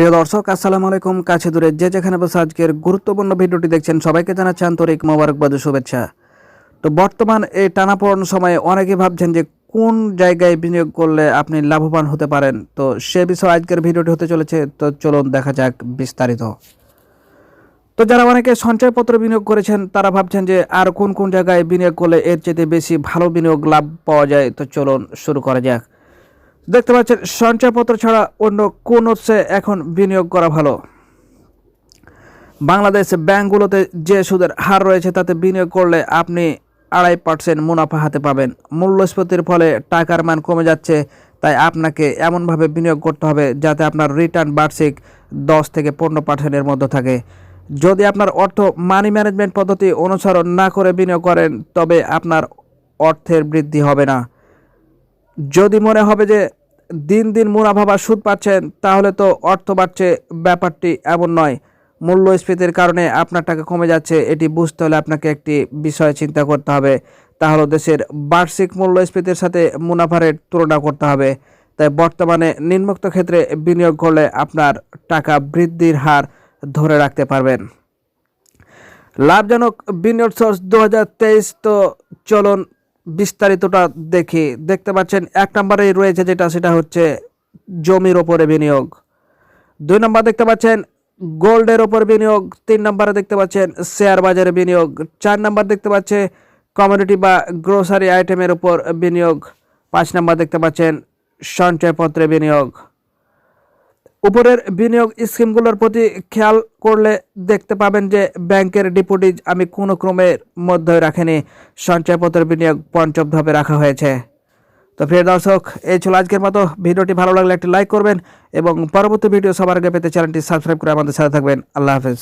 প্রিয় দর্শক, আসসালামু আলাইকুম। কাছে দূরে যে যেখানে বসে আজকের গুরুত্বপূর্ণ ভিডিওটি দেখছেন, সবাইকে জানাচ্ছি আন্তরিক মোবারকবাদ শুভেচ্ছা। তো বর্তমান এই টানাপড়ন সময়ে অনেকে ভাবছেন যে কোন জায়গায় বিনিয়োগ করলে আপনি লাভবান হতে পারেন? তো সে বিষয়ে আজকের ভিডিওটি হতে চলেছে, তো চলুন দেখা যাক বিস্তারিত। তো যারা অনেকে সঞ্চয়পত্র বিনিয়োগ করেছেন, তারা ভাবছেন যে আর কোন কোন জায়গায় বিনিয়োগ করলে এর চেয়ে বেশি ভালো বিনিয়োগ লাভ পাওয়া যায়? তো চলুন শুরু করা যাক। দেখতে পাচ্ছেন, সঞ্চয়পত্র ছাড়া অন্য কোন উৎসে এখন বিনিয়োগ করা ভালো। বাংলাদেশ ব্যাংকগুলোতে যে সুদের হার রয়েছে, তাতে বিনিয়োগ করলে আপনি আড়াই পার্সেন্ট মুনাফা হাতে পাবেন। মূল্যস্ফীতির ফলে টাকার মান কমে যাচ্ছে, তাই আপনাকে এমনভাবে বিনিয়োগ করতে হবে যাতে আপনার রিটার্ন বার্ষিক দশ থেকে পনেরো পার্সেন্টের মধ্যে থাকে। যদি আপনার অর্থ মানি ম্যানেজমেন্ট পদ্ধতি অনুসরণ না করে বিনিয়োগ করেন, তবে আপনার অর্থের বৃদ্ধি হবে না। যদি মনে হবে যে দিন দিন মুনাফা বা সুদ পাচ্ছেন, তাহলে তো অর্থ বাড়ছে, ব্যাপারটি এমন নয়। মূল্যস্ফীতির কারণে আপনার টাকা কমে যাচ্ছে, এটি বুঝতে হলে আপনাকে একটি বিষয় চিন্তা করতে হবে। তাহলে দেশের বার্ষিক মূল্যস্ফীতির সাথে মুনাফার রেট তুলনা করতে হবে। তাই বর্তমানে নিম্নোক্ত ক্ষেত্রে বিনিয়োগ করলে আপনার টাকা বৃদ্ধির হার ধরে রাখতে পারবেন। লাভজনক বিনিয়োগ সোর্স দু হাজার তেইশ তো চলুন বিস্তারিতটা দেখি। দেখতে পাচ্ছেন, এক নম্বরেই রয়েছে যেটা, সেটা হচ্ছে জমির ওপরে বিনিয়োগ। দুই নম্বর দেখতে পাচ্ছেন, গোল্ডের ওপর বিনিয়োগ। তিন নম্বরে দেখতে পাচ্ছেন, শেয়ার বাজারে বিনিয়োগ। চার নম্বর দেখতে পাচ্ছে কমিউনিটি বা গ্রোসারি আইটেমের উপর বিনিয়োগ। পাঁচ নম্বর দেখতে পাচ্ছেন, সঞ্চয়পত্রে বিনিয়োগ। উপরের বিনিয়োগ স্কিমগুলোর প্রতি খেয়াল করলে দেখতে পাবেন যে ব্যাংকের ডিপোজিট আমি কোনো ক্রমের মধ্যে রাখেনি। সঞ্চয়পত্রের বিনিয়োগ পঞ্চম ধাপে রাখা হয়েছে। তো প্রিয় দর্শক, এই ছিল আজকের মতো। ভিডিওটি ভালো লাগলে একটি লাইক করবেন এবং পরবর্তী ভিডিও সবার আগে পেতে চ্যানেলটি সাবস্ক্রাইব করে আমাদের সাথে থাকবেন। আল্লাহ হাফেজ।